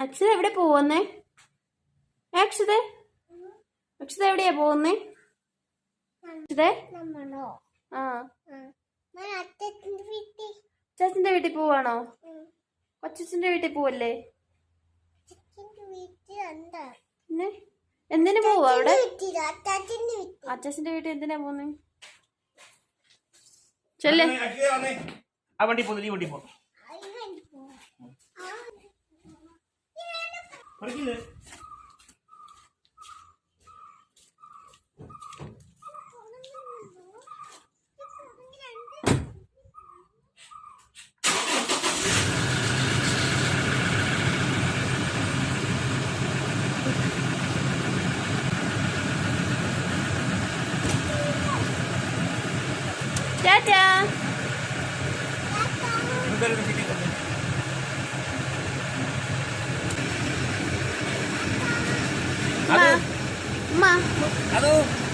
അക്ഷത എവിടെ പോവുന്നേ? അക്ഷത അക്ഷത എവിടെയാ പോകുന്നേ അക്ഷത ആ. ചേച്ചന്റെ വീട്ടിൽ. പോവാണോ? കൊച്ചച്ഛന്റെ വീട്ടിൽ പോവല്ലേ? എന്തിനു പോവാ അവിടെ? വീട്ടിൽ. അച്ഛന്റെ വീട്ടിൽ എന്തിനാ പോന്നെ ചെല്ലേ. ആ വണ്ടി പോ നീ വണ്ടി പോ. 快进来。家家，എന്തായാലും കിട്ടി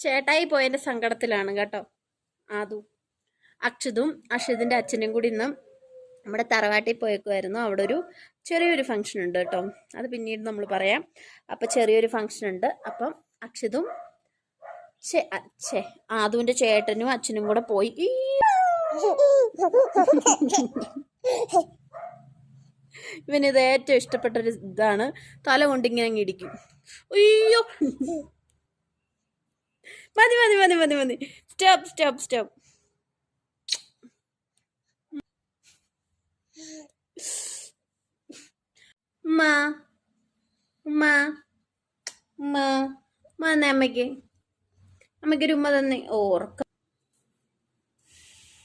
ചേട്ടായി പോയതിന്റെ സങ്കടത്തിലാണ് കേട്ടോ. ആദു. അക്ഷതും അക്ഷതിന്റെ അച്ഛനും കൂടി ഇന്ന് നമ്മുടെ തറവാട്ടിൽ പോയേക്കുമായിരുന്നു അവിടെ ഒരു ചെറിയൊരു ഫംഗ്ഷൻ ഉണ്ട് കേട്ടോ. അത് പിന്നീട് നമ്മൾ പറയാം. അപ്പം ചെറിയൊരു ഫംഗ്ഷൻ ഉണ്ട്. അപ്പം അക്ഷതും ചേ ചേ ആദുവിന്റെ ചേട്ടനും അച്ഛനും കൂടെ പോയി. ഇത് ഏറ്റവും ഇഷ്ടപ്പെട്ട ഒരു ഇതാണ്. തല കൊണ്ടിങ്ങനെ ഇടിക്കും. അയ്യോ. മതി മതി മതി മതി മതി. സ്റ്റോപ്പ് സ്റ്റോപ്പ് സ്റ്റോപ്പ് ഉമ്മ ഉമ്മ ഉമ്മ ഉമ്മ തന്നെ അമ്മയ്ക്ക്. ഉമ്മ തന്നെ. ഓ ഉറക്കം.